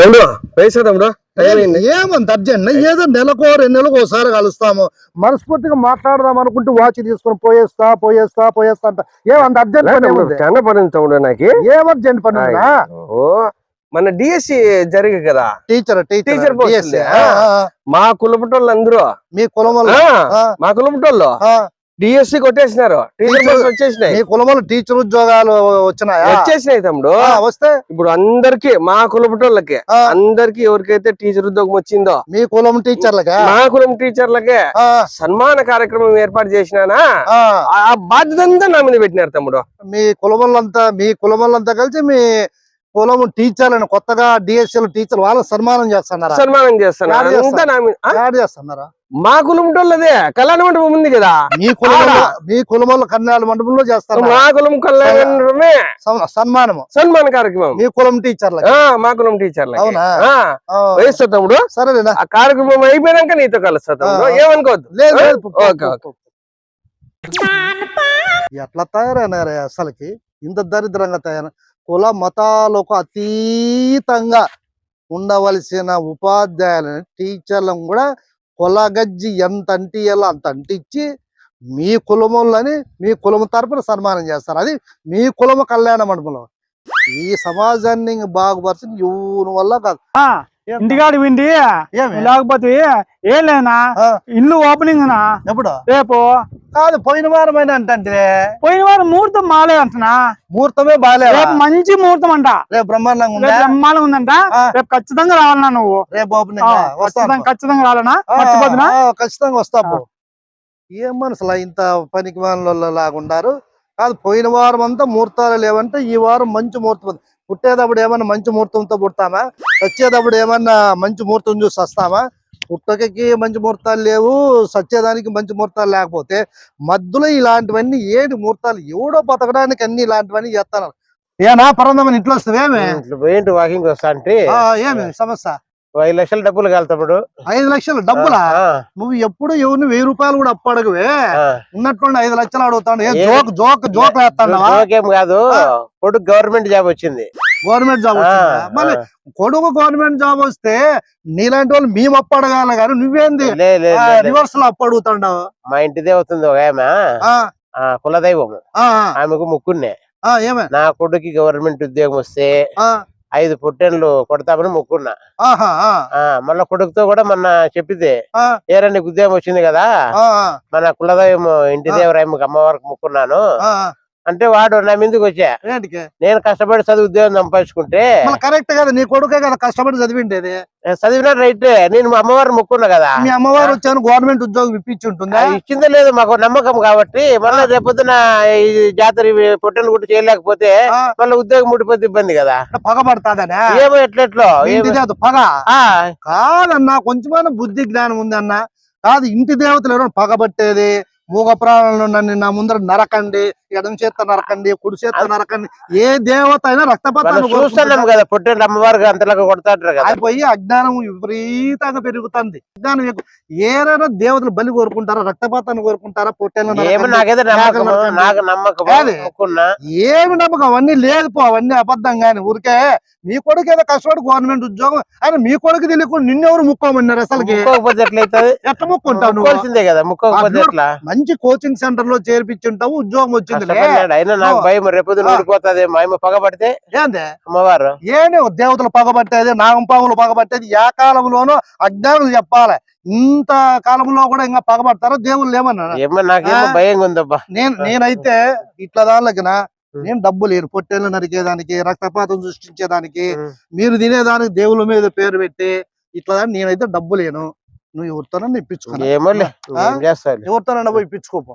తమ్ముడు పైసా తమ్ముడు? టైం అయింది ఏమంత అర్జెంట్ ఏదో నెలకో రెండు నెలలకు ఒకసారి కలుస్తాము. మనస్ఫూర్తిగా మాట్లాడదాం అనుకుంటూ వాచ్ తీసుకొని పోయేస్తా పోయేస్తా పోయేస్తా అంట. ఏమంత అర్జెంట్? చాలా పడింది తమ్ముడు నాకు. ఏం అర్జెంట్ పని? ఓ మన డిఎస్సి జరిగి కదా. Teacher teacher. మా కులపటోళ్ళు అందరూ. మీ కులం మా కులపటోళ్ళు. ఆ. డిఎస్సి కొట్టేసినారు. టీచర్ టీచర్- పోస్ట్ వచ్చేసినాయి. మీ కులం వాళ్ళు టీచర్ ఉద్యోగాలు వచ్చినాయా? వచ్చేసినాయి తమ్ముడు. వస్తే. ఇప్పుడు అందరికి మా కులపటోళ్ళకి అందరికి ఎవరికైతే టీచర్ ఉద్యోగం వచ్చిందో మీ కులం టీచర్లకా మా కులం టీచర్లకే సన్మాన కార్యక్రమం ఏర్పాటు చేసినానా? ఆ. బాధ్యత అంతా నా మీద పెట్టినారు తమ్ముడు. మీ కులం వాళ్ళంతా మీ కులం వాళ్ళంతా కలిసి మీ కులం టీచర్లను కొత్తగా డిఎస్ఎల్ టీచర్ వాళ్ళకి సన్మానం చేస్తున్నారా? సన్మానం చేస్తున్నారా? మా కులపటోళ్ళదే కళ్యాణ మండపం ఉంది కదా. మీ కులం. వాళ్ళ- మీ కులం వాళ్ళ కన్యాల మండపంలో చేస్తారు? మా కులం కళ్యాణ మండపమే. సన్మానము. సన్మాన కార్యక్రమం. మీ కులం టీచర్లకి. ఆ మా కులం టీచర్లకి. అవునా? వయస్సు తమ్ముడు ఆ కార్యక్రమం అయిపోయినాక నీతో కలుస్తా తమ్ముడు. ఏమనుకోవద్దు. లేదు ఓకే, ఓకే. ఎట్లా తయారైనారే అసలుకి? ఇంత దరిద్రంగా తయారు కుల మతాలకు అతీతంగా ఉండవలసిన ఉపాధ్యాయులని టీచర్లను కూడా కులగజ్జి ఎంత అంటియాలో అంత అంటించి మీ కులములని మీ కులము తరపున సన్మానం చేస్తారు. అది మీ కులము కళ్యాణ మండపంలో. ఈ సమాజాన్ని బాగుపరచని ఎవరి వల్ల కాదు. ఇంటికాడి విండి ఏమి? లేకపోతే ఏం లేనా ఇల్లు ఓపెనింగ్ నా ఎప్పుడు? రేపు కాదు పోయిన వారమైన అంటే పోయిన వారం ముహూర్తం మాలే అంటున్నా. ముహూర్తమే బాగాలేదు రేపు మంచి ముహూర్తం అంట. రేపు బ్రహ్మాండంగా ఉందా? బ్రహ్మాండంగా ఉందంట. రేపు ఖచ్చితంగా రావాలన్నా నువ్వు. రేపు ఓపెనింగ్ ఖచ్చితంగా రావాలనా మర్చిపోతున్నా? ఖచ్చితంగా వస్తాము ఏం మనసులా ఇంత పనికి లాగా ఉండారు కాదు పోయిన వారం అంతా ముహూర్తాలు లేవంటే ఈ వారం మంచి ముహూర్తం. పుట్టేటప్పుడు ఏమన్నా మంచి ముహూర్తంతో పుడతామా? వచ్చేటప్పుడు ఏమన్నా మంచి ముహూర్తం చూసి వస్తామా? పుట్టకకి మంచి ముహూర్తాలు లేవు సచ్చేదానికి మంచి ముహూర్తాలు లేకపోతే మధ్యలో ఇలాంటివన్నీ ఏడు ముహూర్తాలు? ఎవడో బతకడానికి అన్ని ఇలాంటివన్నీ చేస్తాను ఏనా? పరందమని ఇంట్లో వస్తావేమి పోయింటి వాకింగ్ వస్తా అంటే? ఏమి? సమస్య. ఐదు లక్షల డబ్బులు కలుతాడు ఐదు లక్షలు డబ్బులా? నువ్వు ఎప్పుడు ఎవరిని వెయ్యి రూపాయలు కూడా అప్పు అడగవే ఉన్నట్టుండి ఐదు లక్షలు ఏ- జోక్ జోక్ జోక్ వేస్తాడా కాదు. కొడుకు గవర్నమెంట్ జాబ్ వచ్చింది. Government job? మళ్ళీ. కొడుకు గవర్నమెంట్ జాబ్ వస్తే నీలాంటి వాళ్ళు మేము అప్పు అడగాలి కానీ నువ్వేంది. రివర్స్లో అప్పు అడుగుతాండావు మా ఇంటిదే అవుతుంది ఒక ఆమె కులదైవం ఆమెకు ముక్కున్నే నా కొడుకు గవర్నమెంట్ ఉద్యోగం వస్తే ఐదు పుట్టెన్లు కొడతామని ముక్కున్నా మళ్ళా కొడుకుతో కూడా మొన్న చెప్పితే ఏరా నీకు ఉద్యోగం వచ్చింది కదా? మన కులదైవం ఇంటి దేవరాయమ్మకి అమ్మవారికి ముక్కున్నాను అంటే వాడు నా మీదకి వచ్చా. నేను కష్టపడి చదువు ఉద్యోగం సంపాదించుకుంటే కరెక్ట్ కదా నీ కొడుకే కదా కష్టపడి చదివిండేది. చదివినా రైట్. నేను మా అమ్మవారిని ముక్కున్నా కదా. మీ అమ్మవారు వచ్చాను గవర్నమెంట్ ఉద్యోగం ఇప్పించి ఉంటుందా ఇచ్చిందో లేదు మాకు నమ్మకం కాబట్టి. మళ్ళీ రేపొద్దున ఈ జాతర పొట్టెలు గుట్టి చేయలేకపోతే మళ్ళీ ఉద్యోగం ముడిపోతే ఇబ్బంది కదా. పగబడతాదనే ఏమో ఎట్లెట్లో పగ? కాదన్నా కొంచెమైనా బుద్ధి జ్ఞానం ఉంది అన్న కాదు ఇంటి దేవతలు ఎవరైనా పగబట్టేది? మూగ ప్రాణులను నన్ను నా ముందర నరకండి ఎడం చేత నరకండి కుడి చేత నరకండి ఏ దేవత అయినా మనం రక్తపాతాన్ని చూస్తున్నాం కదా పొట్టెలు అమ్మవారికి అంతలాగా కొడతాంటారు కదా. అయిపోయి అజ్ఞానం విపరీతంగా పెరుగుతుంది. అజ్ఞానం ఏరైనా దేవతలు బలి కోరుకుంటారా రక్తపాతాన్ని కోరుకుంటారా పొట్టేళ్ళ ఏమో నమ్మకం అవన్నీ లేదు పో అవన్నీ అబద్ధం కానీ ఊరికే మీ కొడుకు ఏదో కష్టపడి గవర్నమెంట్ ఉద్యోగం ఆయన మీ కొడుకు తెలియకుండా నిన్నెవరు ముక్కోమన్నారు ఎట్లయితుంది? ఎట్లా ముక్కుంటావు కదా ముక్కోకపోతే ఎట్లా? మంచి కోచింగ్ సెంటర్లో చేర్పించుంటావు ఉద్యోగం వచ్చింది. అయినా నాకు. భయం మా అమ్మ పగబడితే ఏంది అమ్మవారు ఏనే దేవతలు పగబట్టేది నాగంపాములు పగబట్టేది ఏ కాలంలోనో అజ్ఞానులు చెప్పాలి ఇంత కాలంలో కూడా ఇంకా పగబడతారా దేవుళ్ళు ఏమన్నా ఏమో నాకేమో ఆ. భయంగా ఉందబ్బా నేను నేనైతే ఇట్లా దానిలకిన. నేను డబ్బు లేను పొట్టేళ్ళు నరికేదానికి రక్తపాతం సృష్టించేదానికి. మీరు తినేదానికి దేవుళ్ళ మీద పేరు పెట్టి ఇట్లా నేనైతే డబ్బు లేను నువ్వు ఎవరితోనన్నా ఇప్పించుకో ఎవరితోనన్నా పోయి ఇప్పించుకోపో.